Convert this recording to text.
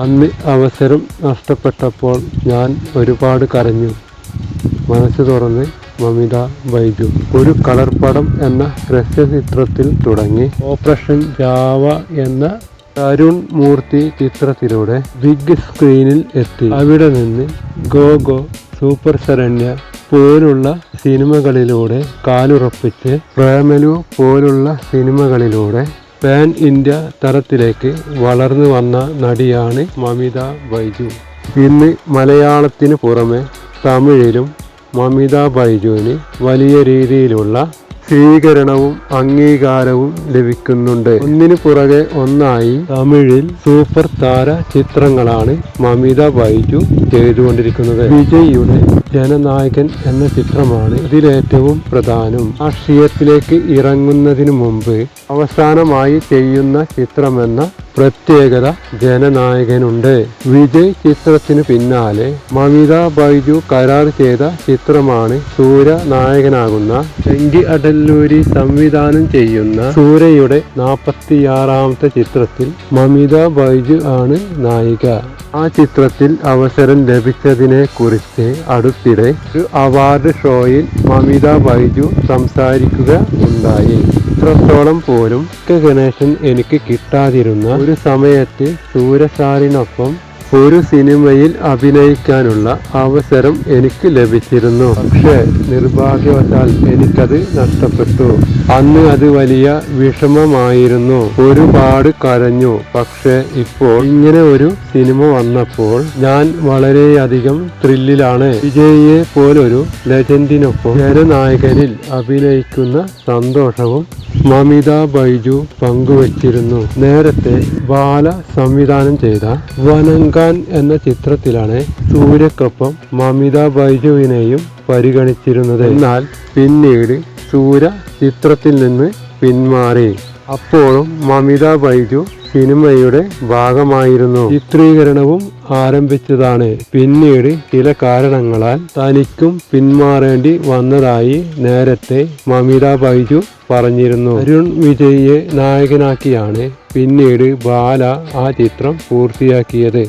അന്ന് അവസരം നഷ്ടപ്പെട്ടപ്പോൾ ഞാൻ ഒരുപാട് കരഞ്ഞു. മനസ്സ് തുറന്ന് മമിത ബൈജു ഒരു കളർ പടം എന്ന ഹ്രസ്വചിത്രത്തിൽ തുടങ്ങി. ഓപ്പറേഷൻ ജാവ എന്ന തരുൺ മൂർത്തി ചിത്രത്തിലൂടെ ബിഗ് സ്ക്രീനിൽ എത്തി. അവിടെ നിന്ന് ഗോ ഗോ സൂപ്പർ ശരണ്യ പോലുള്ള സിനിമകളിലൂടെ കാലുറപ്പിച്ച് പ്രേമലു പോലുള്ള സിനിമകളിലൂടെ പാൻ ഇന്ത്യ തരത്തിലേക്ക് വളർന്നു വന്ന നടിയാണ് മമിത ബൈജു. ഇന്ന് മലയാളത്തിന് പുറമെ തമിഴിലും മമിത ബൈജുവിന് വലിയ രീതിയിലുള്ള സ്വീകരണവും അംഗീകാരവും ലഭിക്കുന്നുണ്ട്. ഒന്നിനു പുറകെ ഒന്നായി തമിഴിൽ സൂപ്പർ താര ചിത്രങ്ങളാണ് മമിത ബൈജു ചെയ്തുകൊണ്ടിരിക്കുന്നത്. വിജയിയുടെ ജനനായകൻ എന്ന ചിത്രമാണ് ഇതിലേറ്റവും പ്രധാനം. രാഷ്ട്രീയത്തിലേക്ക് ഇറങ്ങുന്നതിന് മുമ്പ് അവസാനമായി ചെയ്യുന്ന ചിത്രമെന്ന പ്രത്യേകത ജനനായകനുണ്ട് വിജയ് ചിത്രത്തിനു പിന്നാലെ മമിത ബൈജു കരാർ ചെയ്ത ചിത്രമാണ് സൂര്യ നായകനാകുന്ന ചെങ്കി അടല്ലൂരി സംവിധാനം ചെയ്യുന്ന സൂര്യയുടെ നാൽപ്പത്തിയാറാമത്തെ ചിത്രത്തിൽ മമിത ബൈജു ആണ് നായിക. ആ ചിത്രത്തിൽ അവസരം ലഭിച്ചതിനെ കുറിച്ച് അടുത്തിടെ ഒരു അവാർഡ് ഷോയിൽ മമിത ബൈജു സംസാരിക്കുക ഉണ്ടായി. ഇത്രത്തോളം പോലും ഗണേശൻ എനിക്ക് കിട്ടാതിരുന്ന ഒരു സമയത്ത് സൂര്യസാറിനൊപ്പം ഒരു സിനിമയിൽ അഭിനയിക്കാനുള്ള അവസരം എനിക്ക് ലഭിച്ചിരുന്നു. പക്ഷേ നിർഭാഗ്യവശാൽ എനിക്കത് നഷ്ടപ്പെട്ടു. അന്ന് അത് വലിയ വിഷമമായിരുന്നു. ഒരുപാട് കരഞ്ഞു. പക്ഷേ ഇപ്പോൾ ഇങ്ങനെ ഒരു സിനിമ വന്നപ്പോൾ ഞാൻ വളരെയധികം ത്രില്ലിലാണ്. വിജയിയെ പോലൊരു ലെജൻഡിനൊപ്പം ജനനായകനിൽ അഭിനയിക്കുന്ന സന്തോഷവും മമിത ബൈജു പങ്കുവച്ചിരുന്നു. നേരത്തെ ബാല സംവിധാനം ചെയ്ത വനങ്കാൻ എന്ന ചിത്രത്തിലാണ് സൂര്യക്കൊപ്പം മമിത ബൈജുവിനെയും പരിഗണിച്ചിരുന്നത്. എന്നാൽ പിന്നീട് സൂര്യ ചിത്രത്തിൽ നിന്ന് പിന്മാറി. അപ്പോഴും മമിത ബൈജു സിനിമയുടെ ഭാഗമായിരുന്നു. ചിത്രീകരണവും ആരംഭിച്ചതാണ്. പിന്നീട് ചില കാരണങ്ങളാൽ തനിക്കും പിന്മാറേണ്ടി വന്നതായി നേരത്തെ മമിത ബൈജു പറഞ്ഞിരുന്നു. അരുൺ വിജയിയെ നായകനാക്കിയാണ് പിന്നീട് ബാല ആ ചിത്രം പൂർത്തിയാക്കിയത്.